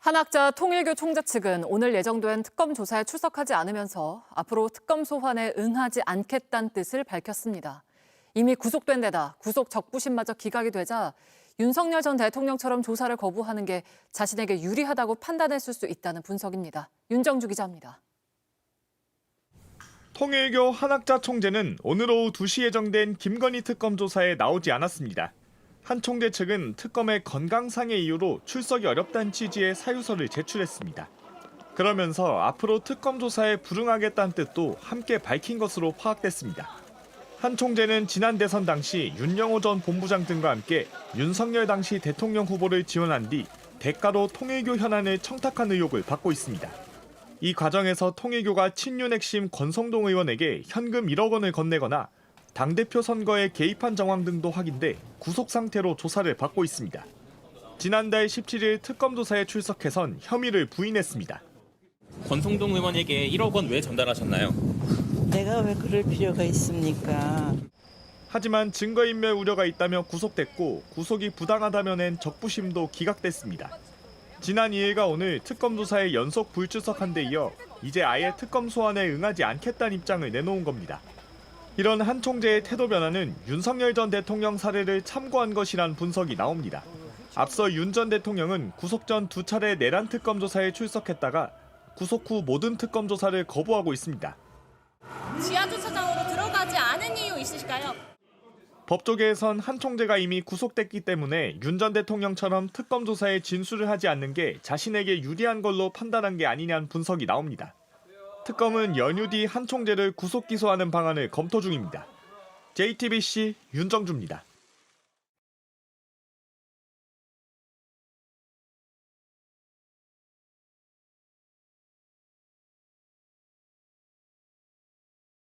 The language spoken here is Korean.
한학자 통일교 총재 측은 오늘 예정된 특검 조사에 출석하지 않으면서 앞으로 특검 소환에 응하지 않겠다는 뜻을 밝혔습니다. 이미 구속된 데다 구속 적부심마저 기각이 되자 윤석열 전 대통령처럼 조사를 거부하는 게 자신에게 유리하다고 판단했을 수 있다는 분석입니다. 윤정주 기자입니다. 통일교 한학자 총재는 오늘 오후 2시 예정된 김건희 특검 조사에 나오지 않았습니다. 한 총재 측은 특검의 건강상의 이유로 출석이 어렵다는 취지의 사유서를 제출했습니다. 그러면서 앞으로 특검 조사에 불응하겠다는 뜻도 함께 밝힌 것으로 파악됐습니다. 한 총재는 지난 대선 당시 윤영호 전 본부장 등과 함께 윤석열 당시 대통령 후보를 지원한 뒤 대가로 통일교 현안을 청탁한 의혹을 받고 있습니다. 이 과정에서 통일교가 친윤 핵심 권성동 의원에게 현금 1억 원을 건네거나 당대표 선거에 개입한 정황 등도 확인돼 구속 상태로 조사를 받고 있습니다. 지난달 17일 특검 조사에 출석해선 혐의를 부인했습니다. 권성동 의원에게 1억 원 왜 전달하셨나요? 내가 왜 그럴 필요가 있습니까? 하지만 증거인멸 우려가 있다며 구속됐고 구속이 부당하다며 낸 적부심도 기각됐습니다. 지난 2일과 오늘 특검 조사에 연속 불출석한 데 이어 이제 아예 특검 소환에 응하지 않겠다는 입장을 내놓은 겁니다. 이런 한 총재의 태도 변화는 윤석열 전 대통령 사례를 참고한 것이란 분석이 나옵니다. 앞서 윤 전 대통령은 구속 전 두 차례 내란 특검 조사에 출석했다가 구속 후 모든 특검 조사를 거부하고 있습니다. 지하 주차장으로 들어가지 않은 이유 있으실까요? 법조계에선 한 총재가 이미 구속됐기 때문에 윤 전 대통령처럼 특검 조사에 진술을 하지 않는 게 자신에게 유리한 걸로 판단한 게 아니냐는 분석이 나옵니다. 특검은 연휴 뒤 한 총재를 구속 기소하는 방안을 검토 중입니다. JTBC 윤정주입니다.